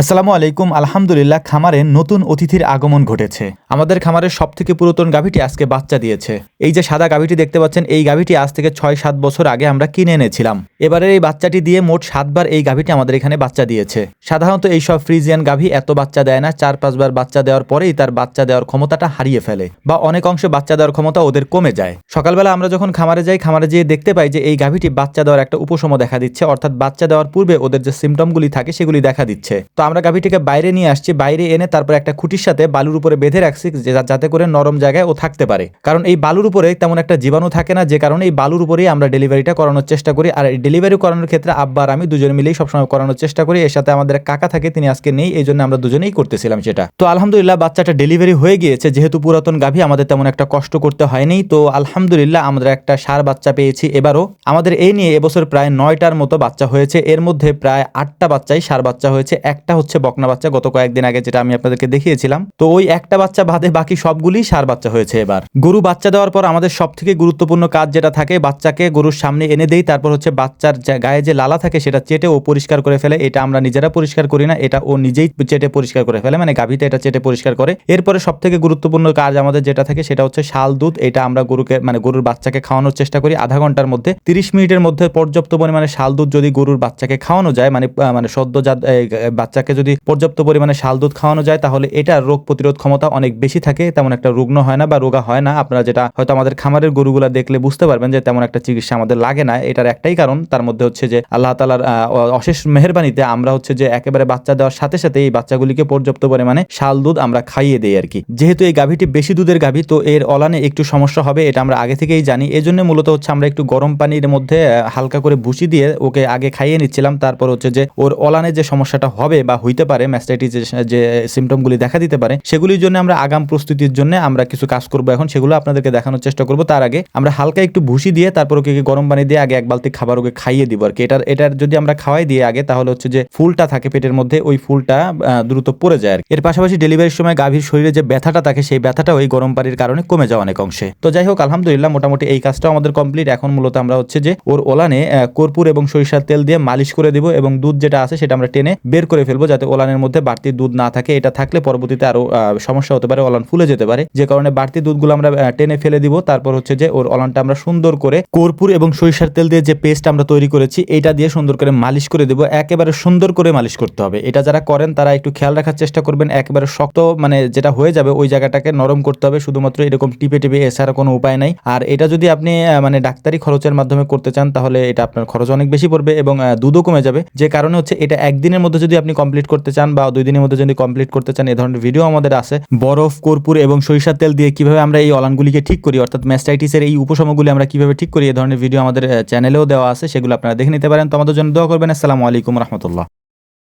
আসসালামু আলাইকুম, আলহামদুলিল্লাহ খামারে নতুন অতিথির আগমন ঘটেছে। আমাদের খামারের সব থেকে পুরাতন গাভীটি আজকে বাচ্চা দিয়েছে। এই যে সাদা গাভীটি দেখতে পাচ্ছেন, এই গাভীটি আজ থেকে ছয় সাত বছর আগে আমরা কিনে এনেছিলাম। এবারের এই বাচ্চাটি দিয়ে মোট সাতবার এই গাভীটি আমাদের এখানে বাচ্চা দিয়েছে। সাধারণত এই সব ফ্রিজিয়ান গাভী এত বাচ্চা দেয় না চার পাঁচবার বাচ্চা দেওয়ার পরেই তার বাচ্চা দেওয়ার ক্ষমতাটা হারিয়ে ফেলে বা অনেক অংশে বাচ্চা দেওয়ার ক্ষমতা ওদের কমে যায়। সকালবেলা আমরা যখন খামারে যাই, খামারে যেয়ে দেখতে পাই যে এই গাভীটি বাচ্চা দেওয়ার একটা উপশম দেখা দিচ্ছে, অর্থাৎ বাচ্চা দেওয়ার পূর্বে ওদের যে সিমটমগুলি থাকে, সেগুলি দেখা দিচ্ছে। তো আমরা গাভীটিকে বাইরে নিয়ে আসছি, বাইরে এনে তারপর একটা খুঁটির সাথে বালুর উপরে বেঁধে রাখছি যাতে করে নরম জায়গায় ও থাকতে পারে। কারণ এই বালুর উপরে তেমন একটা জীবাণু থাকে না, যে কারণে এই বালুর উপরেই আমরা ডেলিভারিটা করানোর চেষ্টা করি। আর ডেলিভারি করানোর ক্ষেত্রে আব্বা আর আমি দুজনে মিলেই সবসময় করানোর চেষ্টা করি। এর সাথে আমাদের কাকা থাকে, তিনি আজকে নেই, এই জন্য আমরা দুজনেই করতেছিলাম সেটা। তো আলহামদুলিল্লাহ, বাচ্চাটা ডেলিভারি হয়ে গিয়েছে। যেহেতু পুরাতন গাভী, আমাদের তেমন একটা কষ্ট করতে হয়নি। তো আলহামদুলিল্লাহ, আমরা একটা সার বাচ্চা পেয়েছি এবারও। আমাদের এই নিয়ে এবছর প্রায় নয়টার মতো বাচ্চা হয়েছে। এর মধ্যে প্রায় আটটা বাচ্চাই সার বাচ্চা হয়েছে। একটা হচ্ছে বকনা বাচ্চা গত কয়েকদিন আগে যেটা আমি আপনাদেরকে দেখিয়েছিলাম। তো ওই একটা বাচ্চা বাদে বাকি সবগুলি সার বাচ্চা হয়েছে এবার। গরু বাচ্চা দেওয়ার পর আমাদের সব থেকে গুরুত্বপূর্ণ কাজ যেটা থাকে বাচ্চাকে গরুর সামনে এনে দেই তারপর হচ্ছে বাচ্চার গায়ে যে লালা থাকে সেটা চেটে ও পরিষ্কার করে ফেলে। এটা আমরা নিজেরা পরিষ্কার করি না এটা ও নিজেই চেটে পরিষ্কার করে ফেলে মানে গাভীতে এটা চেটে পরিষ্কার করে। এরপরে সব থেকে গুরুত্বপূর্ণ কাজ আমাদের যেটা থাকে সেটা হচ্ছে শাল দুধ এটা আমরা গরুকে মানে গরুর বাচ্চাকে খাওয়ানোর চেষ্টা করি আধা ঘণ্টার মধ্যে। তিরিশ মিনিটের মধ্যে পর্যাপ্ত পরিমাণে শাল দুধ যদি গরুর বাচ্চাকে খাওয়ানো যায় মানে মানে সদ্যজাত এই, বাচ্চাকে যদি পর্যাপ্ত পরিমাণে শাল দুধ খাওয়ানো যায়, তাহলে এটার রোগ প্রতিরোধ ক্ষমতা অনেক বেশি থাকে। তেমন একটা রুগ্ন হয় না বা রোগা হয় না। আপনারা যেটা হয়তো আমাদের খামারের গরুগুলা দেখলে বুঝতে পারবেন যে তেমন একটা চিকিৎসা আমাদের লাগে না। এটার একটাই কারণ, তার মধ্যে হচ্ছে যে আল্লাহ তালার অশেষ মেহরবানিতে আমরা হচ্ছে যে একেবারে বাচ্চা দেওয়ার সাথে সাথে এই বাচ্চাগুলিকে পর্যাপ্ত পরিমাণে শাল দুধ আমরা খাইয়ে দিই আর কি যেহেতু এই গাভীটি বেশি দুধের গাভী, তো এর অলানে একটু সমস্যা হবে, এটা আমরা আগে থেকেই জানি। এই জন্য মূলত হচ্ছে আমরা একটু গরম পানির মধ্যে হালকা করে ভুসি দিয়ে ওকে আগে খাইয়ে নিচ্ছিলাম। তারপর হচ্ছে যে ওর অলানে যে সমস্যাটা হবে বা হইতে পারে ম্যাস্টাইটিস যে সিমটমগুলি দেখা দিতে পারে, সেগুলির জন্য আমরা আগাম প্রস্তুতির জন্য আমরা কিছু কাজ করব এখন। সেগুলো আপনাদেরকে দেখানোর চেষ্টা করব। তার আগে আমরা হালকা একটু ভুসি দিয়ে তারপর ওকে গরম পানি দিয়ে আগে এক বালতি খাবার ওকে খাইয়ে দিব আর কি। এটার এটার যদি আমরা খাওয়াই দিয়ে আগে, তাহলে হচ্ছে যে ফুলটা থাকে পেটের মধ্যে, ওই ফুলটা দ্রুত পড়ে যায় আর এর পাশাপাশি ডেলিভারির সময় গাভীর শরীরে যে ব্যথাটা থাকে, সেই ব্যথাটা ওই গরম পানির কারণে কমে যায় অনেক অংশে। তো যাই হোক, আলহামদুলিল্লাহ মোটামুটি এই কাজটাও আমাদের কমপ্লিট এখন মূলত আমরা হচ্ছে যে ওর ওলানে কর্পূর এবং সরিষার তেল দিয়ে মালিশ করে দিব এবং দুধ যেটা আছে সেটা আমরা টেনে বের করে ফেলব। যাতে ওলানের মধ্যে বাড়তি দুধ না থাকে। এটা থাকলে পরবর্তীতে আরও সমস্যা হতে পারে, ওলান ফুলে যেতে পারে। যে কারণে বাড়তি দুধগুলো আমরা টেনে ফেলে দিব। তারপর হচ্ছে যে ওর ওলানটা আমরা সুন্দর করে কর্পূর এবং সরিষার তেল দিয়ে যে পেস্ট আমরা তৈরি করেছি, এটা দিয়ে সুন্দর করে মালিশ করে দেবো। একেবারে সুন্দর করে মালিশ করতে হবে। এটা যারা করেন, তারা একটু খেয়াল রাখার চেষ্টা করবেন। একেবারে শক্ত মানে যেটা হয়ে যাবে, ওই জায়গাটাকে নরম করতে হবে। শুধুমাত্র এরকম টিপে টিপে এছাড়া কোনো উপায় নাই। আর এটা যদি আপনি মানে ডাক্তারি খরচের মাধ্যমে করতে চান, তাহলে এটা আপনার খরচ অনেক বেশি পড়বে এবং দুধও কমে যাবে। যে কারণে হচ্ছে এটা একদিনের মধ্যে যদি আপনি কমপ্লিট করতে চান বা দুই দিনের মধ্যে যদি কমপ্লিট করতে চান, এ ধরনের ভিডিও আমাদের আছে। বরফ, কর্পূর এবং সরিষার তেল দিয়ে কীভাবে আমরা এই অলানগুলিকে ঠিক করি, অর্থাৎ ম্যাস্টাইটিসের এই উপশমগুলি আমরা কীভাবে ঠিক করি, এ ধরনের ভিডিও আমাদের চ্যানেলেও দেওয়া আছে, সেগুলো আপনারা দেখে নিতে পারেন। তো আমাদের জন্য দোয়া করবেন। আসসালামু আলাইকুম রহমতুল্লাহ।